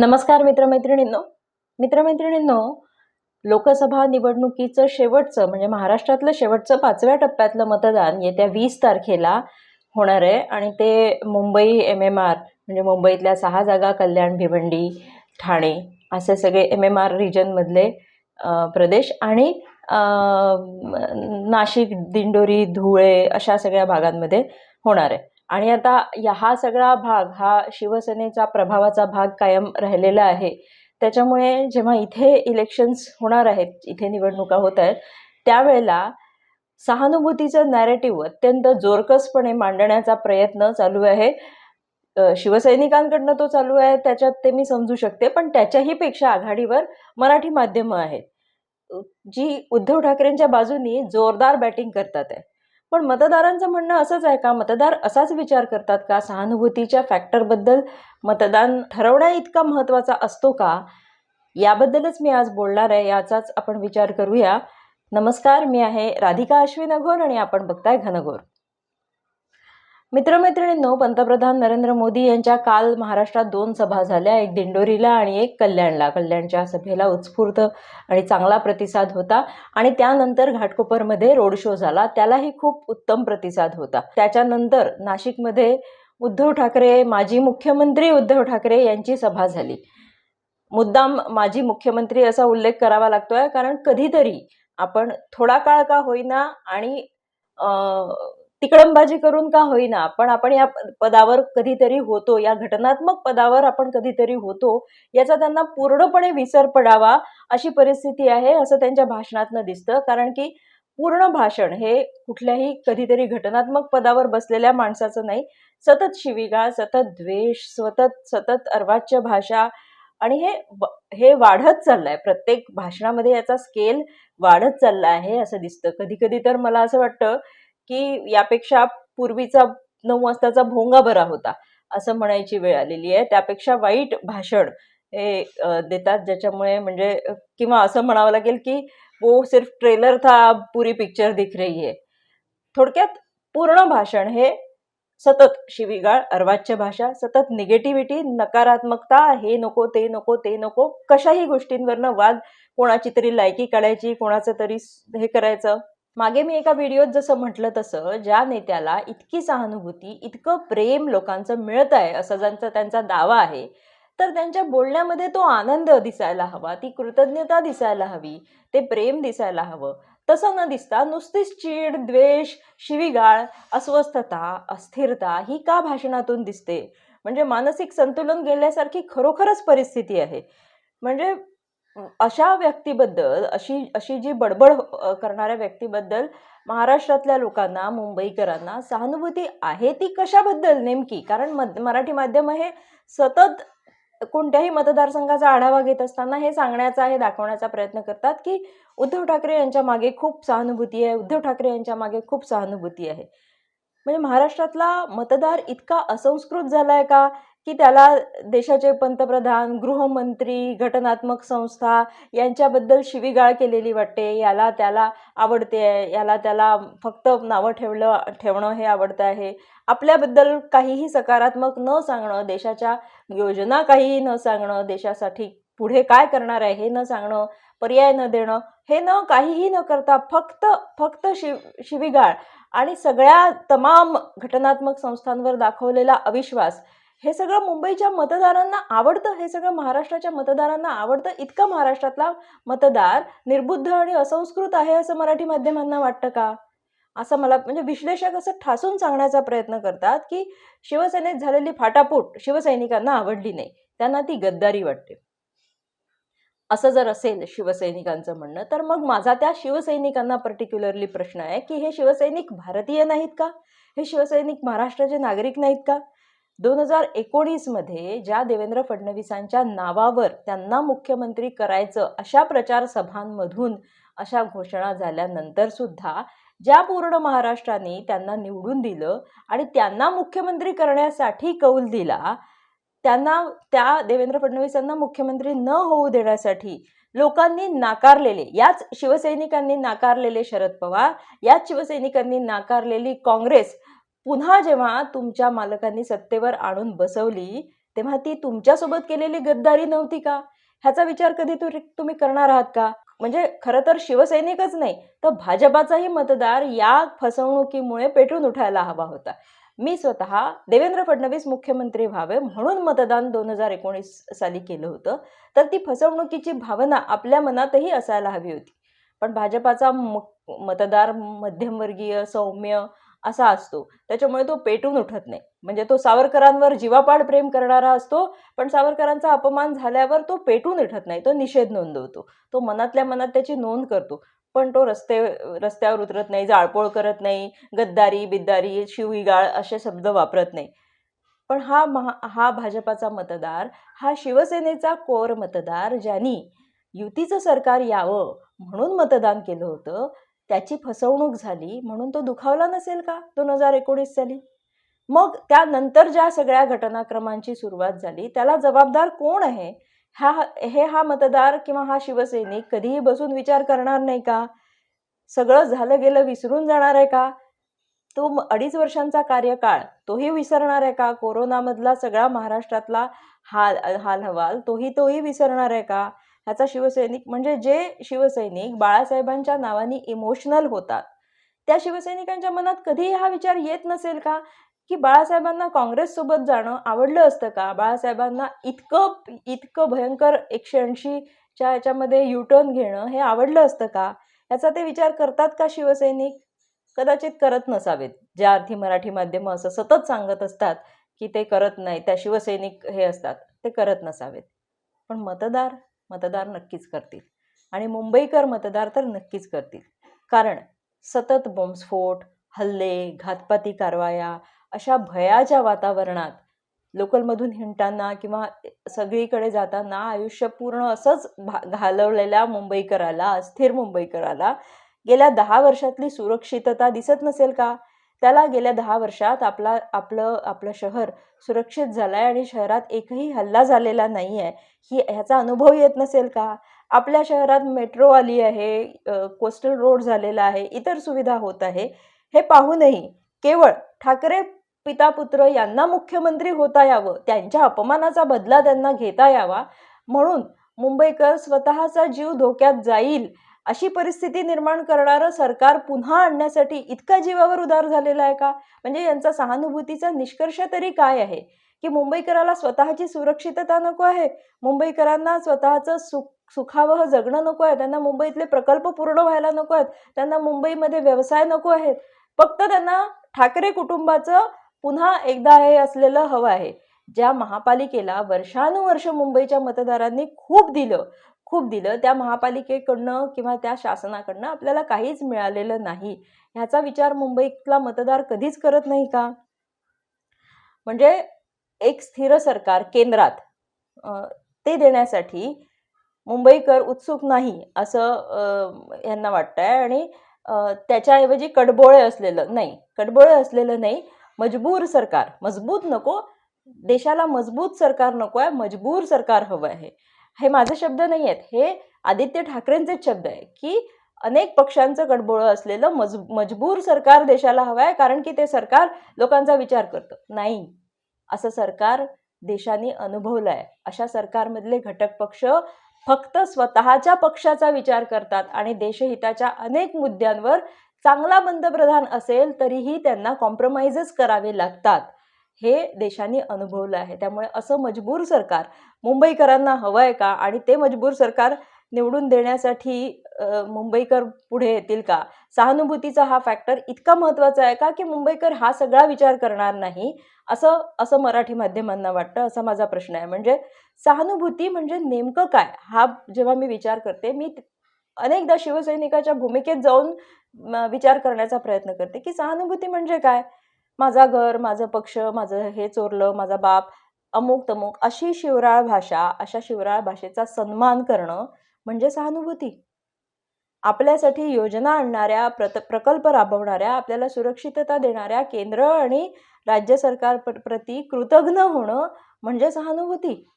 नमस्कार मित्रमैत्रिणींनो. मित्रमैत्रिणींनो लोकसभा निवडणुकीचं शेवटचं म्हणजे महाराष्ट्रातलं शेवटचं पाचव्या टप्प्यातलं मतदान येत्या वीस तारखेला होणार आहे. आणि ते मुंबई एम एम आर म्हणजे मुंबईतल्या सहा जागा कल्याण भिवंडी ठाणे असे सगळे एम एम आर रिजनमधले प्रदेश आणि नाशिक दिंडोरी धुळे अशा सगळ्या भागांमध्ये होणार आहे. आणि आता या हा सगळा भाग हा शिवसेनेचा प्रभावाचा भाग कायम राहिलेला आहे. त्याच्यामुळे जेव्हा इथे इलेक्शन्स होणार आहेत इथे निवडणुका होत आहेत त्यावेळेला सहानुभूतीचं नॅरेटिव्ह अत्यंत जोरकसपणे मांडण्याचा प्रयत्न चालू आहे. शिवसैनिकांकडनं तो चालू आहे त्याच्यात ते मी समजू शकते पण त्याच्याही पेक्षा आघाडीवर मराठी माध्यमं आहेत. जी उद्धव ठाकरेंच्या बाजूनी जोरदार बॅटिंग करतात आहे. पण मतदारांचं म्हणणं असंच आहे का? मतदार असाच विचार करतात का? सहानुभूतीच्या फॅक्टरबद्दल मतदान ठरवण्या इतका महत्त्वाचा असतो का? याबद्दलच मी आज बोलणार आहे याचाच आपण विचार करूया. नमस्कार मी आहे राधिका अश्विन अघोर आणि आपण बघताय घनघोर. मित्रमैत्रिणींनो पंतप्रधान नरेंद्र मोदी यांच्या काल महाराष्ट्रात दोन सभा झाल्या. एक दिंडोरीला आणि एक कल्याणला. कल्याणच्या सभेला उत्स्फूर्त आणि चांगला प्रतिसाद होता आणि त्यानंतर घाटकोपरमध्ये रोड शो झाला. त्यालाही खूप उत्तम प्रतिसाद होता. त्याच्यानंतर नाशिकमध्ये उद्धव ठाकरे माजी मुख्यमंत्री उद्धव ठाकरे यांची सभा झाली. मुद्दाम माजी मुख्यमंत्री असा उल्लेख करावा लागतोय कारण कधीतरी आपण थोडा काळ का होईना आणि तिकडंबाजी करून का होईना? पण आपण या पदावर कधीतरी होतो. या घटनात्मक पदावर आपण कधीतरी होतो. याचा त्यांना पूर्णपणे विसर पडावा अशी परिस्थिती आहे असं त्यांच्या भाषणातनं दिसतं. कारण की पूर्ण भाषण हे कुठल्याही कधीतरी घटनात्मक पदावर बसलेल्या माणसाचं नाही. सतत शिवीगाळ सतत द्वेष सतत सतत अर्वाच्य भाषा आणि हे हे वाढत चाललंय. प्रत्येक भाषणामध्ये याचा स्केल वाढत चालला आहे असं दिसतं. कधी कधी तर मला असं वाटतं की यापेक्षा पूर्वीचा नऊ वाजताचा भोंगा बरा होता असं म्हणायची वेळ आलेली आहे. त्यापेक्षा वाईट भाषण हे देतात ज्याच्यामुळे म्हणजे किंवा असं म्हणावं लागेल की वो सिर्फ ट्रेलर था पुरी पिक्चर दिख रही है. थोडक्यात पूर्ण भाषण हे सतत शिवीगाळ अर्वाच्य भाषा सतत निगेटिव्हिटी नकारात्मकता हे नको ते नको ते नको कशाही गोष्टींवरनं वाद कोणाची तरी लायकी काढायची कोणाचं तरी हे करायचं मागे मी एका व्हिडिओत जसं म्हटलं तसं ज्या नेत्याला इतकी सहानुभूती इतकं प्रेम लोकांचं मिळत आहे असं ज्यांचा त्यांचा दावा आहे तर त्यांच्या बोलण्यामध्ये तो आनंद दिसायला हवा ती कृतज्ञता दिसायला हवी ते प्रेम दिसायला हवं. तसं न दिसता नुसतीच चीड द्वेष शिवीगाळ अस्वस्थता अस्थिरता ही का भाषणातून दिसते? म्हणजे मानसिक संतुलन गेल्यासारखी खरोखरच परिस्थिती आहे. म्हणजे अशा व्यक्तीबद्दल अशी अशी जी बडबड करणाऱ्या व्यक्तीबद्दल महाराष्ट्रातल्या लोकांना मुंबईकरांना सहानुभूती आहे ती कशाबद्दल नेमकी? कारण मद मराठी माध्यम हे सतत कोणत्याही मतदारसंघाचा आढावा घेत असताना हे सांगण्याचा हे दाखवण्याचा प्रयत्न करतात की उद्धव ठाकरे यांच्या मागे खूप सहानुभूती आहे उद्धव ठाकरे यांच्या मागे खूप सहानुभूती आहे. म्हणजे महाराष्ट्रातला मतदार इतका असंस्कृत झालाय का? की त्याला देशाचे पंतप्रधान गृहमंत्री घटनात्मक संस्था यांच्याबद्दल शिवीगाळ केलेली वाटते. याला त्याला आवडते आहे याला त्याला फक्त नावं ठेवलं ठेवणं हे आवडतं आहे. आपल्याबद्दल काहीही सकारात्मक न सांगणं देशाच्या योजना काहीही न सांगणं देशासाठी पुढे काय करणार आहे हे न सांगणं पर्याय न देणं हे न काहीही न करता फक्त फक्त शिव शिवीगाळ. आणि सगळ्या तमाम घटनात्मक संस्थांवर दाखवलेला अविश्वास हे सगळं मुंबईच्या मतदारांना आवडतं हे सगळं महाराष्ट्राच्या मतदारांना आवडतं इतकं महाराष्ट्रातला मतदार निर्बुद्ध आणि असंस्कृत आहे असं मराठी माध्यमांना वाटतं का? असं मला म्हणजे विश्लेषक असं ठासून सांगण्याचा प्रयत्न करतात की शिवसेनेत झालेली फाटाफूट शिवसैनिकांना आवडली नाही त्यांना ती गद्दारी वाटते. असं जर असेल शिवसैनिकांचं म्हणणं तर मग माझा त्या शिवसैनिकांना पर्टिक्युलरली प्रश्न आहे की हे शिवसैनिक भारतीय नाहीत का? हे शिवसैनिक महाराष्ट्राचे नागरिक नाहीत का? दोन हजार एकोणीसमध्ये ज्या देवेंद्र फडणवीसांच्या नावावर त्यांना मुख्यमंत्री करायचं अशा प्रचार सभांमधून अशा घोषणा झाल्यानंतर सुद्धा ज्या पूर्ण महाराष्ट्राने त्यांना निवडून दिलं आणि त्यांना मुख्यमंत्री करण्यासाठी कौल दिला त्यांना त्या देवेंद्र फडणवीसांना मुख्यमंत्री न होऊ देण्यासाठी लोकांनी नाकारलेले याच शिवसैनिकांनी नाकारलेले शरद पवार याच शिवसैनिकांनी नाकारलेली काँग्रेस पुन्हा जेव्हा तुमच्या मालकांनी सत्तेवर आणून बसवली तेव्हा ती तुमच्यासोबत केलेली गद्दारी नव्हती का? ह्याचा विचार कधी तुम्ही करणार आहात का? म्हणजे खरं तर शिवसैनिकच नाही तर भाजपाचाही मतदार या फसवणुकीमुळे पेटून उठायला हवा होता. मी स्वतः देवेंद्र फडणवीस मुख्यमंत्री व्हावे म्हणून मतदान दोन हजार एकोणीस साली केलं होतं तर ती फसवणुकीची भावना आपल्या मनातही असायला हवी होती. पण भाजपाचा मतदार मध्यमवर्गीय सौम्य असा असतो. त्याच्यामुळे तो पेटून उठत नाही. म्हणजे तो सावरकरांवर जीवापाड प्रेम करणारा असतो पण सावरकरांचा अपमान झाल्यावर तो पेटून उठत नाही. तो निषेध नोंदवतो. तो मनातल्या मनात त्याची नोंद करतो. पण तो रस्ते रस्त्यावर उतरत नाही जाळपोळ करत नाही गद्दारी बिद्दारी शिवगाळ असे शब्द वापरत नाही. पण हा महा हा भाजपाचा मतदार हा शिवसेनेचा कोर मतदार ज्यांनी युतीचं सरकार यावं म्हणून मतदान केलं होतं त्याची फसवणूक झाली म्हणून तो दुखावला नसेल का दोन हजार एकोणीस साली? मग त्यानंतर ज्या सगळ्या घटनाक्रमांची सुरुवात झाली त्याला जबाबदार कोण आहे? हा हे हा मतदार किंवा हा शिवसैनिक कधीही बसून विचार करणार नाही का? सगळं झालं गेलं विसरून जाणार आहे का? तो म- अडीच वर्षांचा कार्यकाळ तोही विसरणार आहे का? कोरोनामधला सगळा महाराष्ट्रातला हाल हाल हवाल तोही तोही विसरणार आहे का? ह्याचा शिवसैनिक म्हणजे जे शिवसैनिक बाळासाहेबांच्या नावाने इमोशनल होतात त्या शिवसैनिकांच्या मनात कधीही हा विचार येत नसेल का? की बाळासाहेबांना काँग्रेससोबत जाणं आवडलं असतं का? बाळासाहेबांना इतकं इतकं भयंकर एकशे ऐंशीच्या याच्यामध्ये युटर्न घेणं हे आवडलं असतं का? याचा ते विचार करतात का शिवसैनिक? कदाचित करत नसावेत. ज्या अर्थी मराठी माध्यमं असं सतत सांगत असतात की ते करत नाही त्या शिवसैनिक हे असतात ते करत नसावेत. पण मतदार मतदार नक्कीच करतील. आणि मुंबईकर मतदार तर नक्कीच करतील. कारण सतत बॉम्बस्फोट हल्ले घातपाती कारवाया अशा भयाच्या वातावरणात लोकलमधून हिंडताना किंवा सगळीकडे जाताना आयुष्य पूर्ण असंच भा घालवलेल्या मुंबईकराला अस्थिर मुंबईकराला गेल्या दहा वर्षातली सुरक्षितता दिसत नसेल का? त्याला गेल्या दहा वर्षात आपला आपलं आपलं शहर सुरक्षित झालं आहे आणि शहरात एकही हल्ला झालेला नाही आहे ही ह्याचा अनुभव येत नसेल का? आपल्या शहरात मेट्रो आली आहे कोस्टल रोड झालेला आहे इतर सुविधा होत आहे. हे पाहूनही केवळ ठाकरे पिता पुत्र यांना मुख्यमंत्री होता यावं त्यांच्या अपमानाचा बदला त्यांना घेता यावा म्हणून मुंबईकर स्वतःचा जीव धोक्यात जाईल अशी परिस्थिती निर्माण करणारं सरकार पुन्हा आणण्यासाठी इतका जीवावर उदार झालेला आहे का? म्हणजे यांचा सहानुभूतीचा निष्कर्ष तरी काय आहे? की मुंबईकराला स्वतःची सुरक्षितता नको आहे? मुंबईकरांना स्वतःचं सुख सुखावह जगणं नको आहे? त्यांना मुंबईतले प्रकल्प पूर्ण व्हायला नको आहेत? त्यांना मुंबईमध्ये व्यवसाय नको आहेत? फक्त त्यांना ठाकरे कुटुंबाचं पुन्हा एकदा हे असलेलं हवं आहे. ज्या महापालिकेला वर्षानुवर्ष मुंबईच्या मतदारांनी खूप दिलं खूप दिलं. त्या महापालिकेकडनं किंवा त्या शासनाकडनं आपल्याला काहीच मिळालेलं नाही. ह्याचा विचार मुंबईतला मतदार कधीच करत नाही का? म्हणजे एक स्थिर सरकार केंद्रात ते देण्यासाठी मुंबईकर उत्सुक नाही असं यांना यांना वाटतंय. आणि त्याच्याऐवजी कडबोळे असलेलं नाही कडबोळे असलेलं नाही मजबूर सरकार. मजबूत नको देशाला मजबूत सरकार नको आहे मजबूर सरकार हवं आहे. हे माझे शब्द नाही आहेत हे आदित्य ठाकरेंचेच शब्द आहे की अनेक पक्षांचं गडबोळं असलेलं मज मजबूर सरकार देशाला हवं आहे कारण की ते सरकार लोकांचा विचार करतं. नाही. असं सरकार देशाने अनुभवलं आहे अशा सरकारमधले घटक पक्ष फक्त स्वतःच्या पक्षाचा विचार करतात आणि देशहिताच्या अनेक मुद्द्यांवर चांगला पंतप्रधान असेल तरीही त्यांना कॉम्प्रोमाइजच करावे लागतात. हे देशाने अनुभवलं आहे. त्यामुळे असं मजबूर सरकार मुंबईकरांना हवं आहे का? आणि ते मजबूर सरकार निवडून देण्यासाठी मुंबईकर पुढे येतील का? सहानुभूतीचा हा फॅक्टर इतका महत्त्वाचा आहे का की मुंबईकर हा सगळा विचार करणार नाही? असं असं मराठी माध्यमांना वाटतं. असा माझा प्रश्न आहे. म्हणजे सहानुभूती म्हणजे नेमकं काय? हा जेव्हा मी विचार करते मी अनेकदा शिवसैनिकाच्या भूमिकेत जाऊन विचार करण्याचा प्रयत्न करते की सहानुभूती म्हणजे काय? माझा घर माझं पक्ष माझं हे चोरलं माझा बाप अमुक तमुक अशी शिवराळ भाषा अशा शिवराळ भाषेचा सन्मान करणं म्हणजे सहानुभूती. आपल्यासाठी योजना आणणाऱ्या प्रत प्रकल्प राबवणाऱ्या आपल्याला सुरक्षितता देणाऱ्या केंद्र आणि राज्य सरकार प्र- प्रती कृतज्ञ होणं म्हणजे सहानुभूती.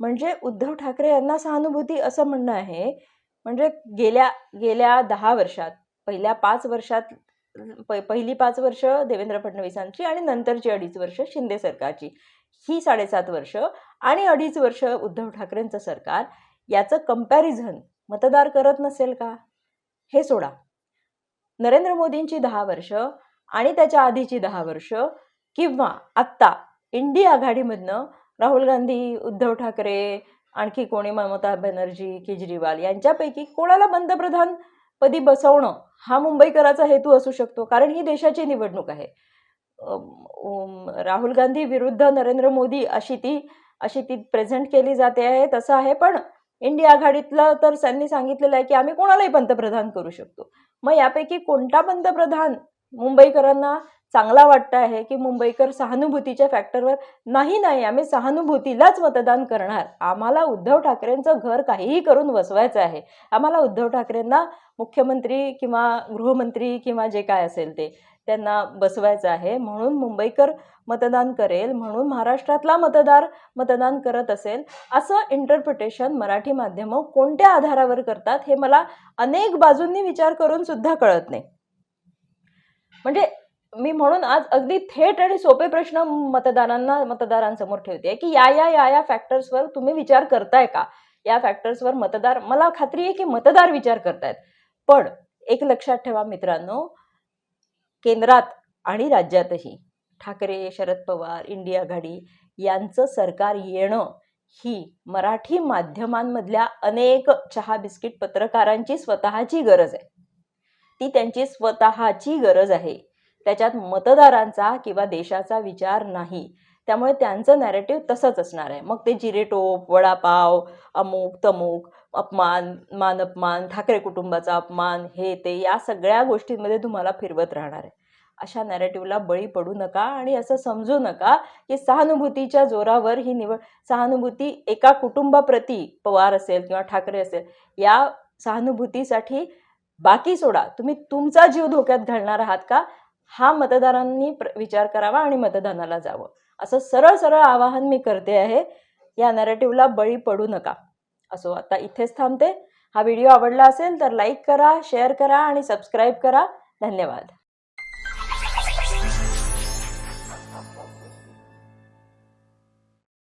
म्हणजे उद्धव ठाकरे यांना सहानुभूती असं म्हणणं आहे. म्हणजे गेल्या गेल्या दहा वर्षात पहिल्या पाच वर्षात प पहिली पाच वर्ष देवेंद्र फडणवीसांची आणि नंतरची अडीच वर्ष शिंदे सरकारची. ही साडेसात वर्ष आणि अडीच वर्ष उद्धव ठाकरेंचं सरकार. याचं कंपॅरिझन मतदार करत नसेल का? हे सोडा. नरेंद्र मोदींची दहा वर्ष आणि त्याच्या आधीची दहा वर्ष किंवा आत्ता इंडिया आघाडीमधनं राहुल गांधी उद्धव ठाकरे आणखी कोणी ममता बॅनर्जी केजरीवाल यांच्यापैकी कोणाला पंतप्रधान पदी बसवणं हा मुंबईकराचा हेतू असू शकतो कारण ही देशाची निवडणूक आहे. राहुल गांधी विरुद्ध नरेंद्र मोदी अशी ती अशी ती प्रेझेंट केली जाते आहे तसं आहे पण इंडिया आघाडीतलं तर त्यांनी सांगितलेलं आहे की आम्ही कोणालाही पंतप्रधान करू शकतो. मग यापैकी कोणता पंतप्रधान मुंबईकरांना चांगला वाटतं आहे की मुंबईकर सहानुभूतीच्या फॅक्टरवर नाही नाही आम्ही सहानुभूतीलाच मतदान करणार. आम्हाला उद्धव ठाकरेंचं घर काहीही करून बसवायचं आहे. आम्हाला उद्धव ठाकरेंना मुख्यमंत्री किंवा गृहमंत्री किंवा जे काय असेल ते त्यांना बसवायचं आहे. म्हणून मुंबईकर मतदान करेल. म्हणून महाराष्ट्रातला मतदार मतदान करत असेल. असं इंटरप्रिटेशन मराठी माध्यमं कोणत्या आधारावर करतात हे मला अनेक बाजूंनी विचार करून सुद्धा कळत नाही. म्हणजे मी म्हणून आज अगदी थेट आणि सोपे प्रश्न मतदारांना मतदारांसमोर ठेवते की या या या या फॅक्टर्सवर तुम्ही विचार करताय का? या फॅक्टर्सवर मतदार मला खात्री आहे की मतदार विचार करतायत. पण एक लक्षात ठेवा मित्रांनो केंद्रात आणि राज्यातही ठाकरे शरद पवार इंडिया आघाडी यांचं सरकार येणं ही मराठी माध्यमांमधल्या अनेक चहा बिस्किट पत्रकारांची स्वतःची गरज आहे. ती त्यांची स्वतःची गरज आहे. त्याच्यात मतदारांचा किंवा देशाचा विचार नाही. त्यामुळे त्यांचं नॅरेटिव्ह तसंच असणार आहे. मग ते जिरेटोप वडापाव अमुक तमुक अपमान मान अपमान ठाकरे कुटुंबाचा अपमान हे ते या सगळ्या गोष्टींमध्ये तुम्हाला फिरवत राहणार आहे. अशा नॅरेटिव्हला बळी पडू नका आणि असं समजू नका की सहानुभूतीच्या जोरावर ही निवड सहानुभूती एका कुटुंबाप्रती पवार असेल किंवा ठाकरे असेल या सहानुभूतीसाठी बाकी सोडा. तुम्ही तुमचा जीव धोक्यात घालणार आहात का? हा मतदारांनी प्र विचार करावा आणि मतदानाला जावं. असं सरळ सरळ आवाहन मी करते आहे. या नॅरेटिव्हला बळी पडू नका. असो आता इथेच थांबते. हा व्हिडिओ आवडला असेल तर लाईक करा शेअर करा आणि सबस्क्राईब करा. धन्यवाद.